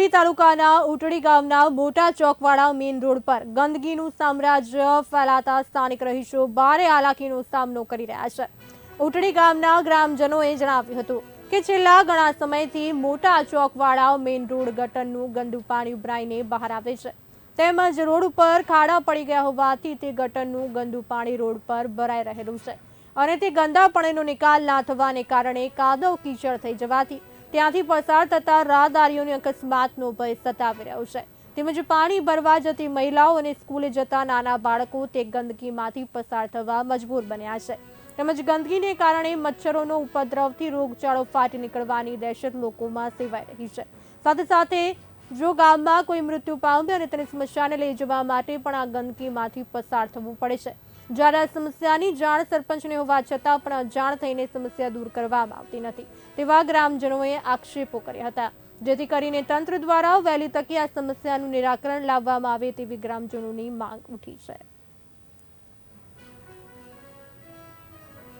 ડુંગરી તાલુકાના ઉટડી ગામના મોટા ચોકવાળા મેઇન રોડ પર ગંદકીનું સામ્રાજ્ય ફેલાતા સ્થાનિક રહીશો ભારે હાલાકીનો સામનો કરી રહ્યા છે. ઉટડી ગામના ગ્રામજનોએ જણાવ્યું હતું કે છેલ્લા ઘણા સમયથી મોટા ચોકવાળા મેઇન રોડ ગટરનું ગંદુ પાણી ઉભરાઈને બહાર આવે છે. તેમજ રોડ ઉપર ખાડા પડી ગયા હોવાથી તે ગટરનું ગંદુ પાણી રોડ પર ભરાઈ રહેલું છે અને તે ગંદા પાણીનો નિકાલ ના થવાને કારણે કાદવ કીચડ થઈ જવાથી ત્યાંથી પસાર થતા રાહદારીઓને અકસ્માતનો ભય સતાવી રહ્યો છે. તેમજ પાણી ભરવા જતી મહિલાઓ અને સ્કૂલે જતા નાના બાળકો તે ગંદકીમાંથી પસાર થવા મજબૂર બન્યા છે. તેમજ ગંદકીને કારણે મચ્છરોનો ઉપદ્રવથી રોગચાળો ફાટી નીકળવાની દહેશત લોકોમાં સેવાઈ રહી છે. સાથે સાથે, જો ગામમાં કોઈ મૃત્યુ પામે અને તેને સ્મશાને લઈ જવા માટે પણ આ ગંદકીમાંથી પસાર થવું પડે છે. જ્યારે આ સમસ્યાની જાણ સરપંચને હોવા છતાં પણ અજાણ થઈને સમસ્યા દૂર કરવામાં આવતી નથી. તેવા ગ્રામજનોએ આક્ષેપો કર્યા હતા. જેથી કરીને તંત્ર દ્વારા વહેલી તકે આ સમસ્યાનું નિરાકરણ લાવવામાં આવે તેવી ગ્રામજનોની માંગ ઉઠી છે.